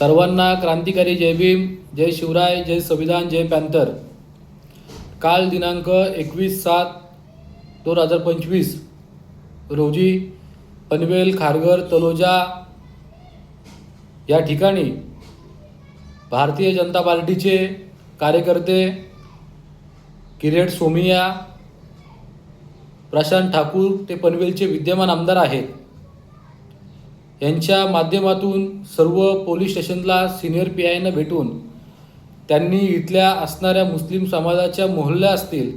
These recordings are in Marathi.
सर्वांना क्रांतिकारी जय भीम जय शिवराय जय संविधान जय पॅन्थर. काल दिनांक एकवीस सात दोन हजार पंचवीस रोजी पनवेल खारघर तलोजा या ठिकाणी भारतीय जनता पार्टीचे कार्यकर्ते किरेट सोमिया प्रशांत ठाकूर ते पनवेलचे विद्यमान आमदार आहेत. यांच्या माध्यमातून सर्व पोलीस स्टेशनला सिनियर पी आयनं भेटून त्यांनी इथल्या असणाऱ्या मुस्लिम समाजाच्या मोहल्ल्या असतील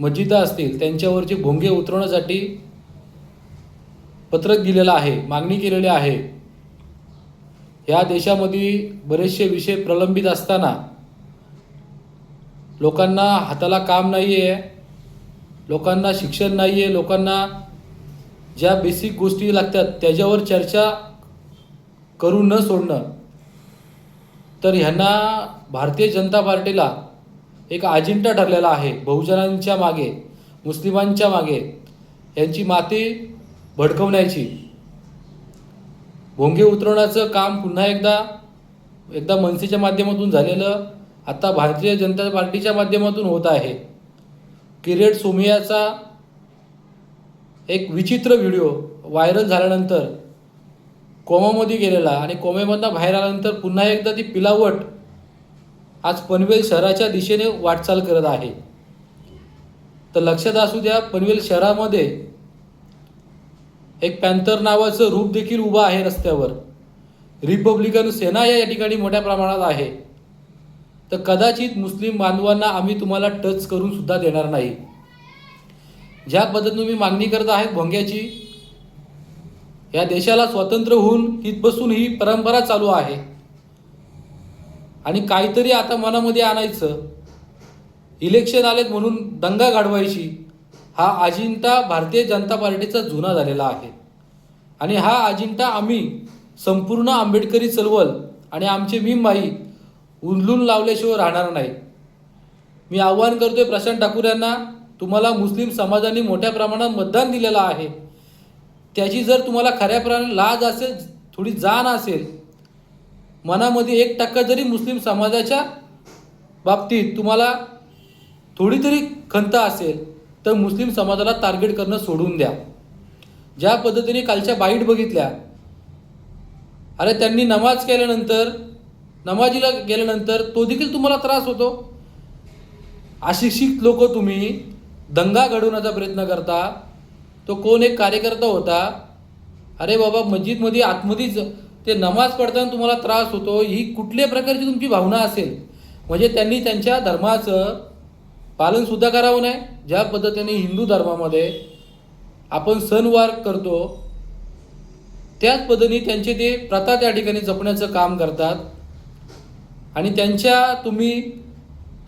मस्जिदा असतील त्यांच्यावरचे भोंगे उतरवण्यासाठी पत्रक दिलेलं आहे मागणी केलेली आहे. या देशामध्ये बरेचसे विषय प्रलंबित असताना लोकांना हाताला काम नाही आहे लोकांना शिक्षण नाही आहे लोकांना ज्या बेसिक गोष्टी लागतात त्याच्यावर चर्चा करून न सोडणं. तर ह्यांना भारतीय जनता पार्टीला एक अजिंठा ठरलेला आहे बहुजनांच्या मागे मुस्लिमांच्या मागे यांची माती भडकवण्याची. भोंगे उतरवण्याचं काम पुन्हा एकदा एकदा मनसेच्या माध्यमातून झालेलं आता भारतीय जनता पार्टीच्या माध्यमातून होत आहे. किरेट सोमियाचा एक विचित्र व्हिडिओ व्हायरल झाल्यानंतर कोमामध्ये गेलेला आणि कोमेमधनं बाहेर आल्यानंतर पुन्हा एकदा ती पिलावट आज पनवेल शहराच्या दिशेने वाटचाल करत आहे. तर लक्षात असू द्या पनवेल शहरामध्ये एक पॅन्थर नावाचं रूप देखील उभं आहे रस्त्यावर. रिपब्लिकन सेना या ठिकाणी मोठ्या प्रमाणात आहे. तर कदाचित मुस्लिम बांधवांना आम्ही तुम्हाला टच करून सुद्धा देणार नाही. ज्या पद्धतीने तुम्ही मागणी करत आहेत भोंग्याची या देशाला स्वतंत्र होऊन तिथपासून ही परंपरा चालू आहे. आणि काहीतरी आता मनामध्ये आणायचं. इलेक्शन आलेत म्हणून दंगा घडवायची हा अजिंठा भारतीय जनता पार्टीचा जुना झालेला आहे. आणि हा अजिंठा आम्ही संपूर्ण आंबेडकरी चळवळ आणि आमचे भीमबाई उंजलून लावल्याशिवाय राहणार नाही. मी आव्हान करतोय प्रशांत ठाकूर यांना तुम्हाला मुस्लिम समाजाने मोठ्या प्रमाणात मतदान दिलेलं आहे. त्याची जर तुम्हाला खऱ्या प्रमाणात लाज असेल थोडी जाण असेल मनामध्ये एक टक्का जरी मुस्लिम समाजाच्या बाबतीत तुम्हाला थोडी तरी खंत असेल तर मुस्लिम समाजाला टार्गेट करणं सोडून द्या. ज्या पद्धतीने कालच्या बाईट बघितल्या अरे त्यांनी नमाज केल्यानंतर नमाजीला गेल्यानंतर तो देखील तुम्हाला त्रास होतो. अशिक्षित लोक तुम्ही दंगा घडवण्याचा प्रयत्न करता तो कोण एक कार्यकर्ता होता अरे बाबा मस्जिदमध्ये आतमध्येच ते नमाज पडताना तुम्हाला त्रास होतो ही कुठल्या प्रकारची तुमची भावना असेल? म्हणजे त्यांनी त्यांच्या धर्माचं पालनसुद्धा करावं नाही ज्या पद्धतीने हिंदू धर्मामध्ये आपण सणवार करतो त्याच पद्धतीने त्यांचे ते प्रथा त्या ठिकाणी जपण्याचं काम करतात. आणि त्यांच्या तुम्ही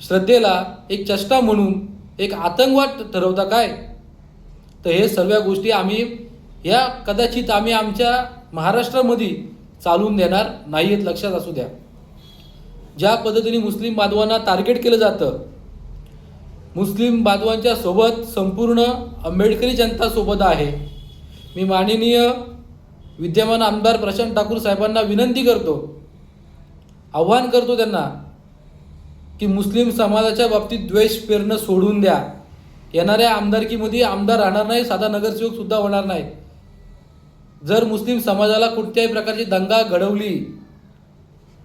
श्रद्धेला एक चष्टा म्हणून एक आतंकवाद ठरवता काय? तर हे सर्व गोष्टी आम्ही या कदाचित आम्ही आमच्या महाराष्ट्रामध्ये चालून देणार नाही आहेत लक्षात असू द्या. ज्या पद्धतीने मुस्लिम बांधवांना टार्गेट केलं जातं मुस्लिम बांधवांच्या सोबत संपूर्ण आंबेडकरी जनता सोबत आहे. मी माननीय विद्यमान आमदार प्रशांत ठाकूर साहेबांना विनंती करतो आव्हान करतो त्यांना की मुस्लिम समाजाच्या बाबतीत द्वेष पेरणं सोडून द्या. येणाऱ्या आमदारकीमध्ये आमदार राहणार नाही साधा नगरसेवक सुद्धा होणार नाही. जर मुस्लिम समाजाला कुठल्याही प्रकारची दंगा घडवली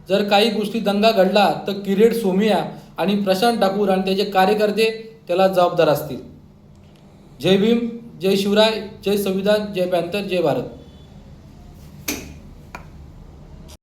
जर काही गोष्टी दंगा घडला तर किरीट सोमिया आणि प्रशांत ठाकूर आणि त्याचे कार्यकर्ते त्याला जबाबदार असतील. जय भीम जय शिवराय जय संविधान जय पॅन्थर जय भारत.